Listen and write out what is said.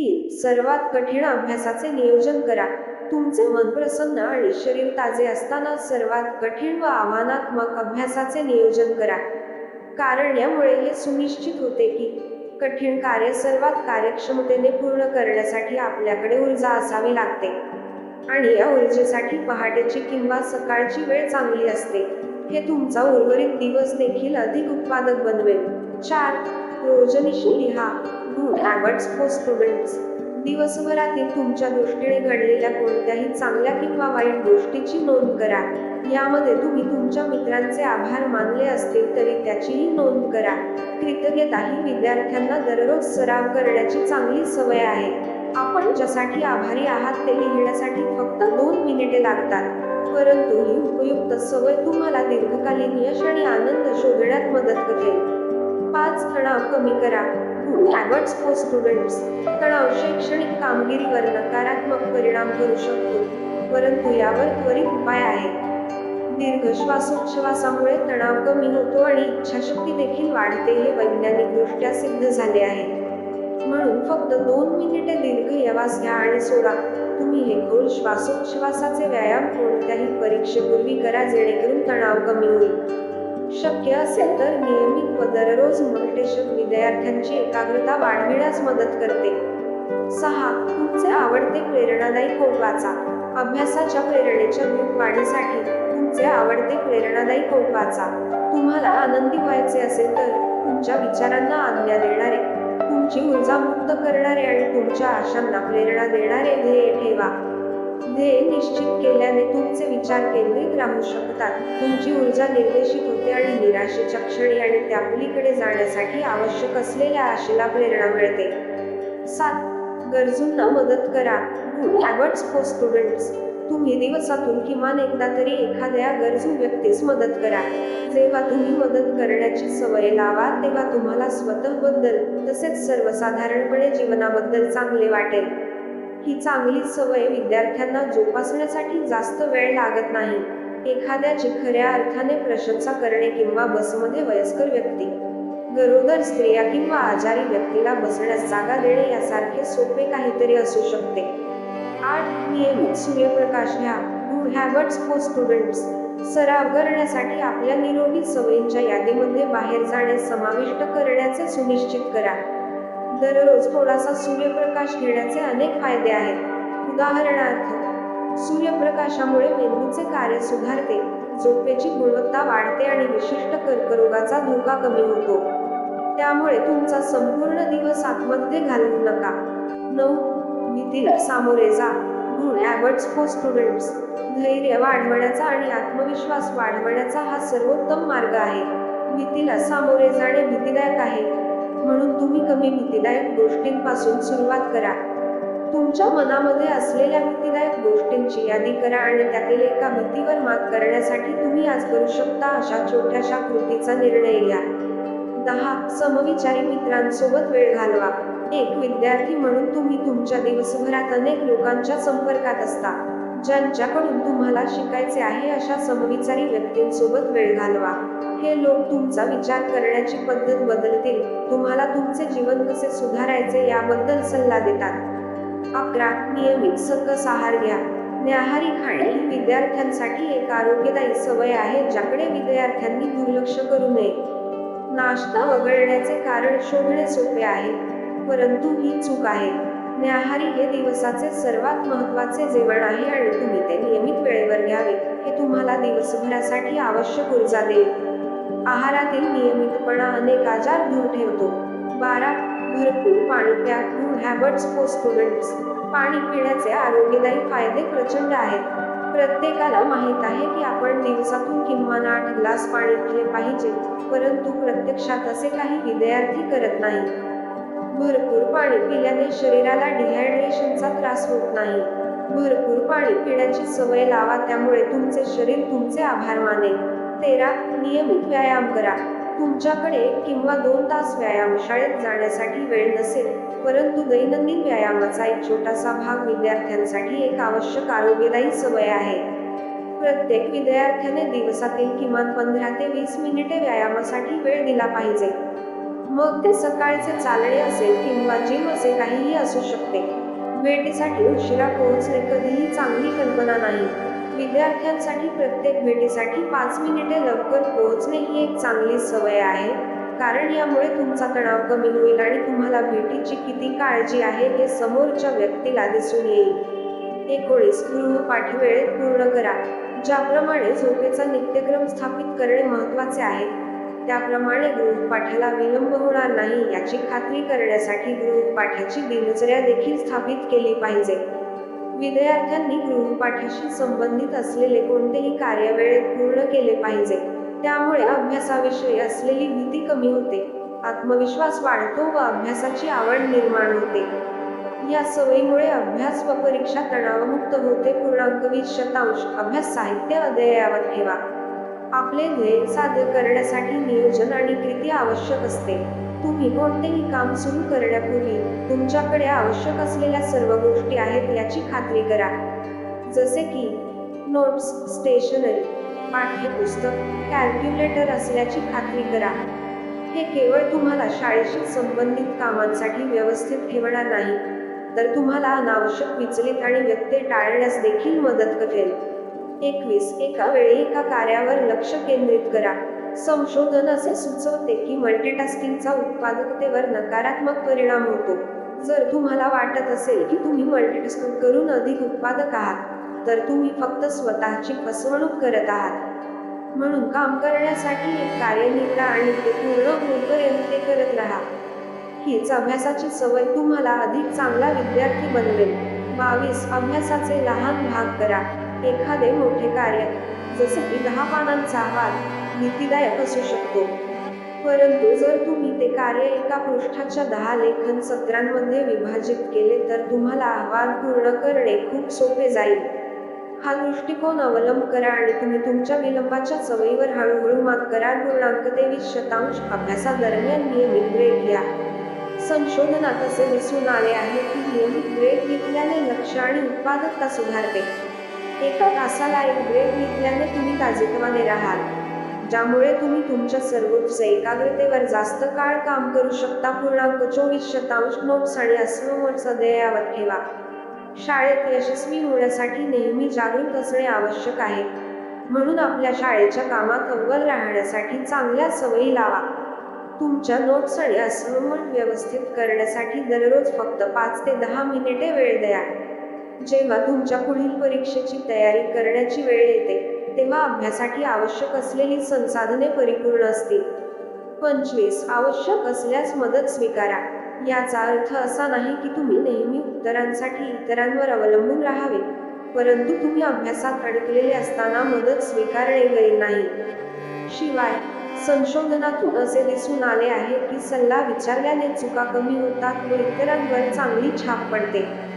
तीन सर्वात कठीण अभ्यासाचे नियोजन करा. तुमचे मन प्रसन्न आणि शरीर ताजे असताना सर्वात कठीण व आव्हानात्मक अभ्यासाचे नियोजन करा. कारण यामुळे हे सुनिश्चित होते की कठीण कार्य सर्वात कार्यक्षमतेने पूर्ण करण्यासाठी आपल्याकडे ऊर्जा असावी लागते. आणि या ऊर्जेसाठी पहाटेची किंवा सकाळची वेळ चांगली असते. हे तुमचा उर्वरित दिवस देखील अधिक उत्पादक बनवेल. चार रोजनिशी लिहा. गुड हॅबिट्स फॉर स्टुडंट्स दिवसभरातील तुमच्या दृष्टीने घडलेल्या कोणत्याही चांगल्या किंवा वाईट गोष्टीची नोंद करा. यामध्ये तुम्ही तुमच्या मित्रांचे आभार मानले असतील तरी त्याचीही नोंद करा. कृतज्ञता ही विद्यार्थ्यांना दररोज सराव करण्याची चांगली सवय आहे. आपण ज्यासाठी आभारी आहात ते लिहिण्यासाठी फक्त दोन मिनिटे लागतात. परंतु ही उपयुक्त सवय तुम्हाला दीर्घकालीन यश आणि आनंद शोधण्यात मदत करेल. पाच तणाव कमी करा. गुड फॉर स्टुडंट्स तणाव शैक्षणिक कामगिरीवर नकारात्मक परिणाम करू शकतो. परंतु यावर त्वरित उपाय आहे दीर्घ श्वासोच्छवासामुळे तणाव कमी होतो आणि इच्छाशक्ती देखील वाढते हे वैज्ञानिकदृष्ट्या सिद्ध झाले आहे. म्हणून फक्त दोन मिनिटे दीर्घ यवास घ्या आणि सोडा. तुम्ही हे गोल श्वासोच्छवासाचे व्यायाम कोणत्याही परीक्षेपूर्वी करा जेणेकरून तणाव कमी होईल. शक्य असेल तर नियमित व दररोज मेडिटेशन विद्यार्थ्यांची एकाग्रता वाढविण्यास मदत करते. सहा. तुमचे आवडते प्रेरणादायी कोट वाचा. अभ्यासाच्या प्रेरणेच्या ग्रुप वाढीसाठी तुमचे आवडते प्रेरणादायी कोट वाचा. तुम्हाला आनंदी व्हायचे असेल तर तुमच्या विचारांना आज्ञा देणारे तुमची ऊर्जा मुक्त करणारे आणि तुमच्या आशांना प्रेरणा देणारे ध्येय ठेवा. ध्येय निश्चित केल्याने तुमचे विचार केंद्रित राहू शकतात. तुमची ऊर्जा निर्देशित होते आणि निराशेच्या क्षणी आणि त्यापलीकडे जाण्यासाठी आवश्यक असलेल्या आशेला प्रेरणा मिळते. सात. गरजूंना मदत करा. Good for students. तुम्ही दिवसातून किमान एकदा तरी एखाद्या गरजू व्यक्तीस मदत करा. जेव्हा तुम्ही मदत करण्याची सवय लावा तेव्हा तुम्हाला स्वतःबद्दल तसेच सर्वसाधारणपणे जीवनाबद्दल चांगले वाटेल. ही चांगली सवय विद्यार्थ्यांना जोपासण्यासाठी जास्त वेळ लागत नाही. एखाद्याची खऱ्या अर्थाने प्रशंसा करणे किंवा बसमध्ये वयस्कर व्यक्ती गरोदर स्त्रिया किंवा आजारी व्यक्तीला बसण्यास जागा देणे यासारखे सोपे काहीतरी असू शकते. आठ नियमित सूर्यप्रकाश घ्या. गुड हॅबट्स फॉर स्टुडंट्स सराव करण्यासाठी आपल्या निरोगी सवयींच्या यादीमध्ये बाहेर जाणे समाविष्ट करण्याचे सुनिश्चित करा. दररोज थोडासा सूर्यप्रकाश घेण्याचे अनेक फायदे आहेत. उदाहरणार्थ सूर्यप्रकाशामुळे मेंदूचे कार्य सुधारते झोपेची गुणवत्ता वाढते आणि विशिष्ट कर्करोगाचा धोका कमी होतो. त्यामुळे तुमचा संपूर्ण दिवस आतमध्ये घालवू नका. नऊ भीतीला सामोरे जा. गुण ॲवर्ड्स फॉर स्टुडंट्स. धैर्य वाढवण्याचा आणि आत्मविश्वास वाढवण्याचा हा सर्वोत्तम मार्ग आहे. भीतीला सामोरे जाणे भीतीदायक आहे. म्हणून तुम्ही कमी भीतीदायक गोष्टींपासून सुरुवात करा. तुमच्या मनामध्ये असलेल्या भीतीदायक गोष्टींची यादी करा आणि त्यातील एका भीतीवर मात करण्यासाठी तुम्ही आज करू शकता अशा छोट्याशा कृतीचा निर्णय घ्या. दहा समविचारी मित्रांसोबत वेळ घालवा. एक विद्यार्थी म्हणून तुम्ही तुमच्या दिवसभरात अनेक लोकांच्या संपर्कात असता. ज्यांच्याकडून तुम्हाला शिकायचे आहे अशा समविचारी व्यक्तींसोबत वेळ घालवा. हे लोक तुमचा विचार करण्याची पद्धत बदलतील. तुम्हाला तुमचे जीवन कसे सुधारायचे याबद्दल सल्ला देतात. अकरा नियमित सकस आहार घ्या. न्याहारी खाणे ही विद्यार्थ्यांसाठी एक आरोग्यदायी सवय आहे ज्याकडे विद्यार्थ्यांनी दुर्लक्ष करू नये. नाश्ता वगळण्याचे कारण शोधणे सोपे आहे परंतु ही चूक आहे. न्याहारी हे दिवसाचे सर्वात महत्त्वाचे जेवण आहे आणि तुम्ही ते नियमित वेळेवर घ्यावे. हे तुम्हाला दिवसभरासाठी आवश्यक ऊर्जा देईल. आहारातील नियमितपणा अनेक आजार दूर ठेवतो. बारा भरपूर पाणी प्या गुड हॅबिट्स फॉर स्टुडंट्स पाणी पिण्याचे आरोग्यदायी फायदे प्रचंड आहेत. प्रत्येकाला माहीत आहे की आपण दिवसातून किमान आठ ग्लास पाणी पिले पाहिजे परंतु प्रत्यक्षात असे काही विद्यार्थी करत नाही भरपूर पाणी पिल्याने शरीराला डिहायड्रेशनचा त्रास होत नाही. भरपूर पाणी पिण्याची सवय लावा त्यामुळे तुमचे शरीर तुमचे आभार मानेल. तेरा नियमित व्यायाम करा. तुमच्याकडे किंवा दोन तास व्यायाम शाळेत जाण्यासाठी वेळ नसेल परंतु दैनंदिन व्यायामाचा एक छोटासा भाग विद्यार्थ्यांसाठी एक आवश्यक आरोग्यदायी सवय आहे. प्रत्येक विद्यार्थ्याने दिवसातील किमान पंधरा ते वीस मिनिटे व्यायामासाठी वेळ दिला पाहिजे. मग ते सकाळचे चालणे असेल किंवा जिम असे काहीही असू शकते. भेटीसाठी उशिरा पोहोचणे कधीही चांगली कल्पना नाही. विद्यार्थ्यांसाठी प्रत्येक भेटीसाठी पाच मिनिटे लवकर पोहोचणे ही एक चांगली सवय आहे. कारण यामुळे तुमचा तणाव कमी होईल आणि तुम्हाला भेटीची किती काळजी आहे हे समोरच्या व्यक्तीला दिसून येईल. एकोणीस गृहपाठ वेळेत पूर्ण करा ज्याप्रमाणे झोपेचा नित्यक्रम स्थापित करणे महत्त्वाचे आहे. त्याप्रमाणे गृहपाठाला विलंब होणार नाही याची खात्री करण्यासाठी गृहपाठाची दिनचर्या देखील स्थापित केली पाहिजे. विद्यार्थ्यांनी गृहपाठाशी संबंधित असलेले कोणतेही कार्य वेळेत पूर्ण केले पाहिजे. त्यामुळे अभ्यासाविषयी असलेली भीती कमी होते. आत्मविश्वास वाढतो व अभ्यासाची आवड निर्माण होते. या सवयीमुळे अभ्यास व परीक्षा तणावमुक्त होते. पूर्णांक वीस शतांश. अभ्यास साहित्य अद्ययावत ठेवा. आपले ध्येय साध्य करण्यासाठी नियोजन आणि कृती आवश्यक असते. तुम्ही कोणतेही काम सुरू करण्यापूर्वी तुमच्याकडे आवश्यक असलेल्या सर्व गोष्टी आहेत याची खात्री करा. जसे की नोट्स स्टेशनरी पाठ्यपुस्तक कॅल्क्युलेटर असल्याची खात्री करा. हे केवळ तुम्हाला शाळेशी संबंधित कामांसाठी व्यवस्थित ठेवणार नाही तर तुम्हाला अनावश्यक विचलित आणि व्यत्यय टाळण्यास देखील मदत करेल. एकवीस एका वेळी एका कार्यावर लक्ष केंद्रित करा. संशोधन असे सुचवते की मल्टीटास्किंगचा उत्पादकतेवर नकारात्मक परिणाम होतो. जर तुम्हाला वाटत असेल की तुम्ही मल्टीटास्किंग करून अधिक उत्पादक आहात तर तुम्ही फक्त स्वतःची फसवणूक करत आहात. म्हणून काम करण्यासाठी एक कार्य निवडा आणि ते पूर्ण होईपर्यंत ते करत राहा. हीच अभ्यासाची सवय तुम्हाला अधिक चांगला विद्यार्थी बनवेल. बावीस अभ्यासाचे लहान भाग करा. एखादे मोठे कार्य जसे की दहा पानांचा आवाज भीतीदायक असू शकतो. परंतु जर तुम्ही ते कार्य एका पृष्ठाच्या दहा लेखन सत्रांमध्ये विभाजित केले तर तुम्हाला आव्हान पूर्ण करणे खूप सोपे जाईल. हा दृष्टिकोन अवलंब करा आणि तुम्ही तुमच्या विलंबाच्या सवयीवर हळूहळू मात करा. पूर्णांक तेवीस शतांश अभ्यासादरम्यान नियमित ब्रेक घ्या. संशोधनात असे दिसून आले आहे की नियमित ब्रेक घेतल्याने लक्ष आणि उत्पादकता सुधारते. एका तासाला एक ब्रेक घेतल्याने तुम्ही ताजेतवाने राहाल. ज्यामुळे तुम्ही तुमच्या सर्वोच्च एकाग्रतेवर जास्त काळ काम करू शकता. पूर्णांक चोवीस शतांश नोट्स आणि अस्वमोट्स अद्ययावत ठेवा. शाळेत यशस्वी होण्यासाठी नेहमी जागृत असणे आवश्यक आहे. म्हणून आपल्या शाळेच्या कामात अव्वल राहण्यासाठी चांगल्या सवयी लावा. तुमच्या नोट्स आणि असाइनमेंट व्यवस्थित करण्यासाठी दररोज फक्त पाच ते दहा मिनिटे वेळ द्या. जेव्हा तुमच्या पुढील परीक्षेची तयारी करण्याची वेळ येते तेव्हा अभ्यासाठी आवश्यक असलेली संसाधने परिपूर्ण असतील. पंचवीस. आवश्यक असल्यास मदत स्वीकारा. याचा अर्थ असा नाही की तुम्ही नेहमी उत्तरांसाठी इतरांवर अवलंबून राहावे. परंतु तुम्ही अभ्यासात अडकलेले असताना मदत स्वीकारणे गरी नाही. शिवाय संशोधनातून असे दिसून आले आहे की सल्ला विचारल्याने चुका कमी होतात व इतरांवर चांगली छाप पडते.